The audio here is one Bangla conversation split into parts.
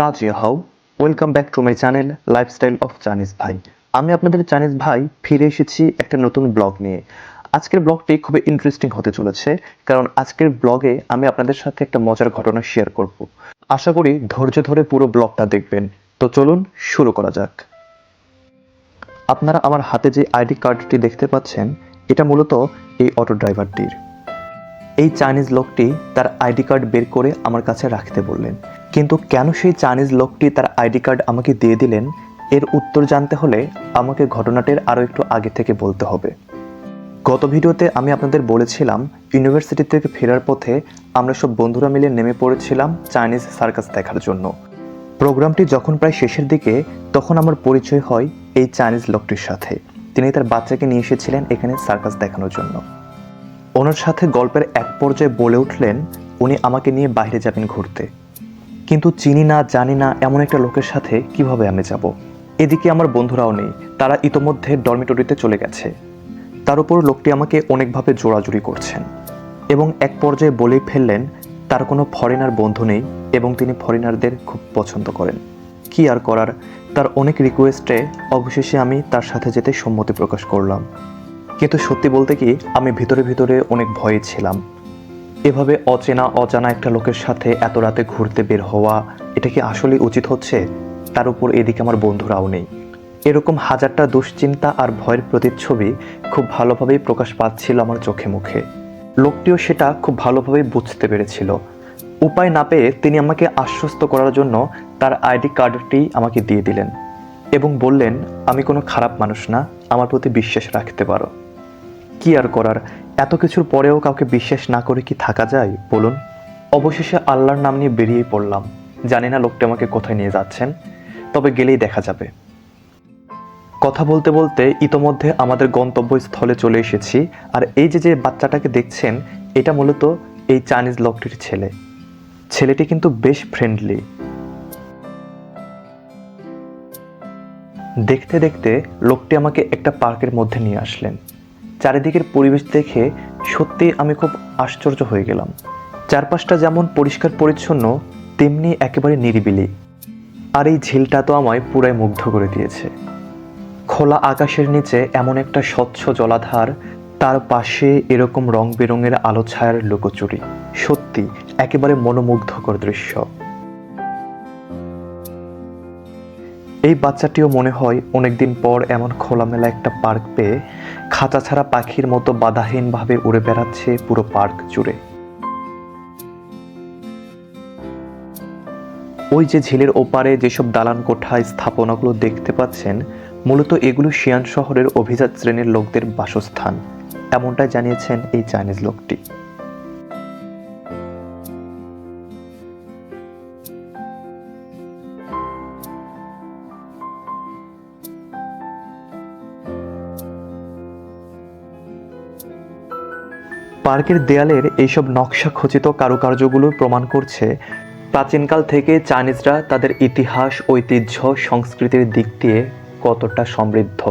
Tazia how welcome back to my channel lifestyle of Chinese ভাই আমি আপনাদের চাইনিজ ভাই ফিরে এসেছি একটা নতুন ব্লগ নিয়ে। আজকের ব্লগটি খুবই ইন্টারেস্টিং হতে চলেছে, কারণ আজকের ব্লগে আমি আপনাদের সাথে একটা মজার ঘটনা শেয়ার করব। আশা করি ধৈর্য ধরে পুরো ব্লগটা দেখবেন। তো চলুন শুরু করা যাক। আপনারা আমার হাতে যে আইডি কার্ডটি দেখতে পাচ্ছেন, এটা মূলত এই অটো ড্রাইভারটির এই চাইনিজ লোকটি তার আইডি কার্ড বের করে আমার কাছে রাখতে বললেন। কিন্তু কেন সেই চাইনিজ লোকটি তার আইডি কার্ড আমাকে দিয়ে দিলেন, এর উত্তর জানতে হলে আমাকে ঘটনাটির আরও একটু আগে থেকে বলতে হবে। গত ভিডিওতে আমি আপনাদের বলেছিলাম, ইউনিভার্সিটি থেকে ফেরার পথে আমরা সব বন্ধুরা মিলে নেমে পড়েছিলাম চাইনিজ সার্কাস দেখার জন্য। প্রোগ্রামটি যখন প্রায় শেষের দিকে, তখন আমার পরিচয় হয় এই চাইনিজ লোকটির সাথে। তিনি তার বাচ্চাকে নিয়ে এসেছিলেন এখানে সার্কাস দেখানোর জন্য। ওনার সাথে গল্পের এক পর্যায়ে বলে উঠলেন, উনি আমাকে নিয়ে বাইরে যাবেন ঘুরতে। কিন্তু চিনি না, জানি না এমন একটা লোকের সাথে কীভাবে আমি যাব। এদিকে আমার বন্ধুরাও নেই, তারা ইতোমধ্যে ডরমিটরিতে চলে গেছে। তার উপর লোকটি আমাকে অনেকভাবে জোড়াজুড়ি করছেন এবং এক পর্যায়ে বলেই ফেললেন, তার কোনো ফরেনার বন্ধু নেই এবং তিনি ফরেনারদের খুব পছন্দ করেন। কি আর করার? তার অনেক রিকোয়েস্টে অবশেষে আমি তার সাথে যেতে সম্মতি প্রকাশ করলাম। কিন্তু সত্যি বলতে কি, আমি ভিতরে ভিতরে অনেক ভয়ে ছিলাম। এভাবে অচেনা, অজানা একটা লোকের সাথে এত রাতে ঘুরতে বের হওয়া, এটা কি আসলে উচিত হচ্ছে? তার উপর এদিকে আমার বন্ধুরাও নেই। এরকম হাজারটা দুশ্চিন্তা আর ভয়ের প্রতিচ্ছবি খুব ভালোভাবেই প্রকাশ পাচ্ছিল আমার চোখে মুখে। লোকটিও সেটা খুব ভালোভাবেই বুঝতে পেরেছিল। উপায় না পেয়ে তিনি আমাকে আশ্বস্ত করার জন্য তার আইডি কার্ডটি আমাকে দিয়ে দিলেন এবং বললেন, আমি কোনো খারাপ মানুষ না, আমার প্রতি বিশ্বাস রাখতে পারো। কি আর করার? এত কিছুর পরেও কাউকে বিশ্বাস না করে কি থাকা যায়? বলুন। অবশেষে আল্লাহর নাম নিয়ে বেরিয়ে পড়লাম। জানি না লোকটি আমাকে কোথায় নিয়ে যাচ্ছেন, তবে গেলেই দেখা যাবে। কথা বলতে বলতে ইতোমধ্যে আমাদের গন্তব্যস্থলে চলে এসেছি, আর এই যে যে বাচ্চাটাকে দেখছেন, এটা মূলত এই চাইনিজ লোকটির ছেলে। ছেলেটি কিন্তু বেশ ফ্রেন্ডলি দেখতে দেখতে লোকটি আমাকে একটা পার্কের মধ্যে নিয়ে আসলেন। চারিদিকের পরিবেশ দেখে সত্যি আমি খুব আশ্চর্য হয়ে গেলাম। চারপাশটা যেমন পরিষ্কার পরিচ্ছন্ন, তেমনি একেবারে নিরিবিলি। আর এই ঝিলটা তো আমায় পুরাই মুগ্ধ করে দিয়েছে। খোলা আকাশের নিচে এমন একটা স্বচ্ছ জলাধার, তার পাশে এরকম রং বেরঙের আলো ছায়ার লুকোচুরি। সত্যি, একেবারে মনোমুগ্ধকর দৃশ্য। এই বাচ্চাটিও মনে হয় অনেকদিন পর এমন খোলামেলা একটা পার্ক পেয়ে খাঁচা ছাড়া পাখির মতো বাধাহীনভাবে উড়ে বেড়াচ্ছে পুরো পার্ক জুড়ে। ওই যে ঝিলের ওপারে যেসব দালান কোঠা, স্থাপনাগুলো দেখতে পাচ্ছেন, মূলত এগুলো শিয়ান শহরের অভিজাত শ্রেণির লোকদের বাসস্থান। এমনটাই জানিয়েছেন এই চাইনিজ লোকটি। পার্কের দেয়ালের এইসব নকশা খচিত কারুকার্যগুলো প্রমাণ করছে প্রাচীনকাল থেকে চাইনিজরা তাদের ইতিহাস, ঐতিহ্য, সংস্কৃতির দিক দিয়ে কতটা সমৃদ্ধ।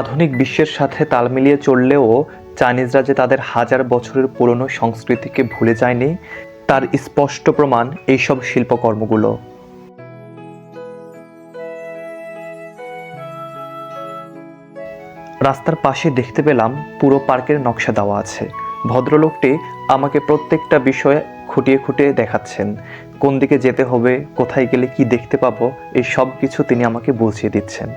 আধুনিক বিশ্বের সাথে তাল মিলিয়ে চললেও চাইনিজরা যে তাদের হাজার বছরের পুরনো সংস্কৃতিকে ভুলে যায়নি, তার স্পষ্ট প্রমাণ এইসব শিল্পকর্মগুলো। রাস্তার পাশে দেখতে পেলাম পুরো পার্কের নকশা দেওয়া আছে। ভদ্রলোকটি আমাকে প্রত্যেকটা বিষয়ে খুঁটিয়ে খুঁটিয়ে দেখাচ্ছেন। কোন দিকে যেতে হবে, কোথায় গেলে কি দেখতে পাবো, এই সব কিছু তিনি আমাকে বুঝিয়ে দিচ্ছেন।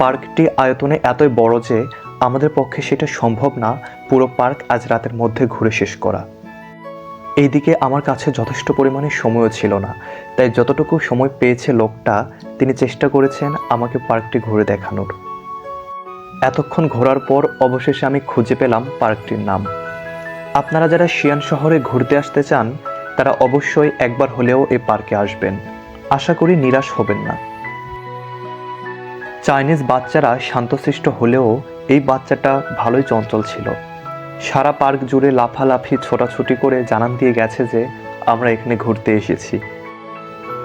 পার্কটি আয়তনে এতই বড় যে আমাদের পক্ষে সেটা সম্ভব না, পুরো পার্ক আজ রাতের মধ্যে ঘুরে শেষ করা। এইদিকে আমার কাছে যথেষ্ট পরিমাণে সময়ও ছিল না, তাই যতটুকু সময় পেয়েছে লোকটা, তিনি চেষ্টা করেছেন আমাকে পার্কটি ঘুরে দেখানোর। এতক্ষণ ঘোরার পর অবশেষে আমি খুঁজে পেলাম পার্কটির নাম। আপনারা যারা শিয়ান শহরে ঘুরতে আসতে চান, তারা অবশ্যই একবার হলেও এই পার্কে আসবেন। আশা করি নিরাশ হবেন না। চাইনিজ বাচ্চারা শান্তশিষ্ট হলেও এই বাচ্চাটা ভালোই চঞ্চল ছিল। সারা পার্ক জুড়ে লাফালাফি, ছোটাছুটি করে জানান দিয়ে গেছে যে, আমরা এখানে ঘুরতে এসেছি।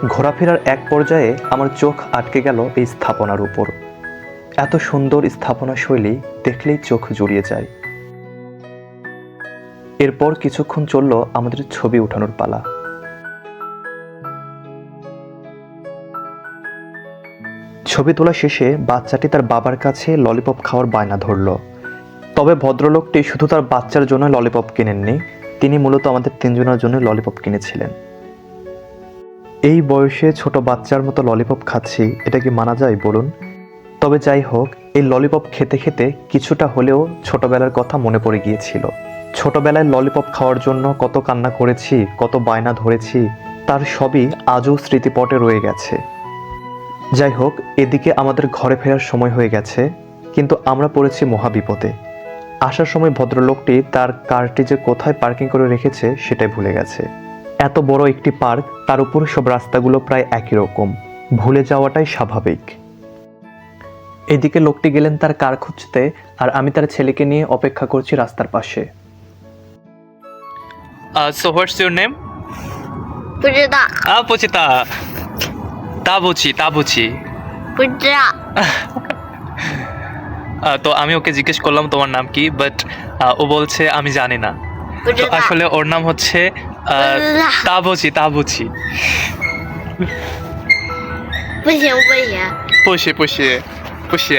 ঘোরাফেরার এক পর্যায়ে আমার চোখ আটকে গেল এই স্থাপনার উপর। এত সুন্দর স্থাপনা শৈলী দেখলেই চোখ জুড়িয়ে যায়। এরপর কিছুক্ষণ চলল আমাদের ছবি উঠানোর পালা। ছবি তোলা শেষে বাচ্চাটি তার বাবার কাছে ললিপপ খাওয়ার বায়না ধরল। তবে ভদ্রলোকটি শুধু তার বাচ্চার জন্য ললিপপ কিনেননি, তিনি মূলত আমাদের তিনজনের জন্য ললিপপ কিনেছিলেন। এই বয়সে ছোট বাচ্চার মতো ললিপপ খাচ্ছি, এটা কি মানা যায় বলুন? তবে যাই হোক, এই ললিপপ খেতে খেতে কিছুটা হলেও ছোটবেলার কথা মনে পড়ে গিয়েছিল। ছোটবেলায় ললিপপ খাওয়ার জন্য কত কান্না করেছি, কত বায়না ধরেছি, তার সবই আজও স্মৃতিপটে রয়ে গেছে। যাই হোক এদিকে আমাদের ঘরে ফেরার সময় হয়ে গেছে কিন্তু আমরা পড়েছি মহাবিপদে। আসার সময় ভদ্রলোকটি তার কারটি যে কোথায় পার্কিং করে রেখেছে সেটাই ভুলে গেছে। এত বড় একটি পার্ক তার উপর সব রাস্তাগুলো প্রায় একই রকম। ভুলে যাওয়াটাই স্বাভাবিক। এদিকে লোকটি গেলেন তার কার খুঁজতে আর আমি তার ছেলেকে নিয়ে অপেক্ষা করছি রাস্তার পাশে। Uh, so what's your name? 不知 তা তো আমি ওকে জিজ্ঞেস করলাম তোমার নাম কি বাট ও বলছে আমি জানি না। তো আসলে ওর নাম হচ্ছে তা বুঝি তা বুঝি পুষে পুষে পুষে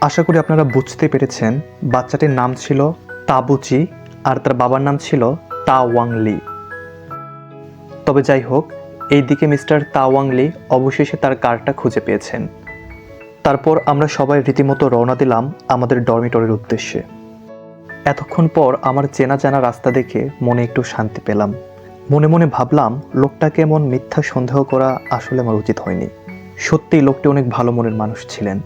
আশা করি আপনারা বুঝতে পেরেছেন বাচ্চাটির নাম ছিল তাবুচি আর তার বাবার নাম ছিল তা ওয়াংলি। লি তবে যাই হোক এই দিকে মিস্টার তাওয়াংলি অবশেষে তার কারটা খুঁজে পেয়েছেন। তারপর আমরা সবাই রীতিমতো রওনা দিলাম আমাদের ডরমিটরির উদ্দেশ্যে। এতক্ষণ পর আমার চেনা জানা রাস্তা দেখে মনে একটু শান্তি পেলাম। মনে মনে ভাবলাম লোকটাকে এমন মিথ্যা সন্দেহ করা আসলে আমার উচিত হয়নি। সত্যিই লোকটি অনেক ভালো মনের মানুষ ছিলেন।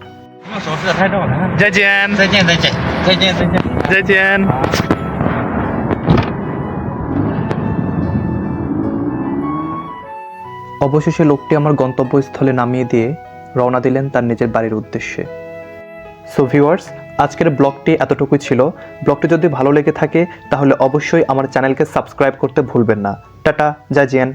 অবশেষে লোকটি আমার গন্তব্যস্থলে নামিয়ে দিয়ে রওনা দিলেন তার নিজের বাড়ির উদ্দেশ্যে। সো ভিউয়ার্স আজকের ব্লগটি এতটুকুই ছিল। ব্লগটি যদি ভালো লেগে থাকে, তাহলে অবশ্যই আমার চ্যানেলকে সাবস্ক্রাইব করতে ভুলবেন না। টাটা জাজিয়ান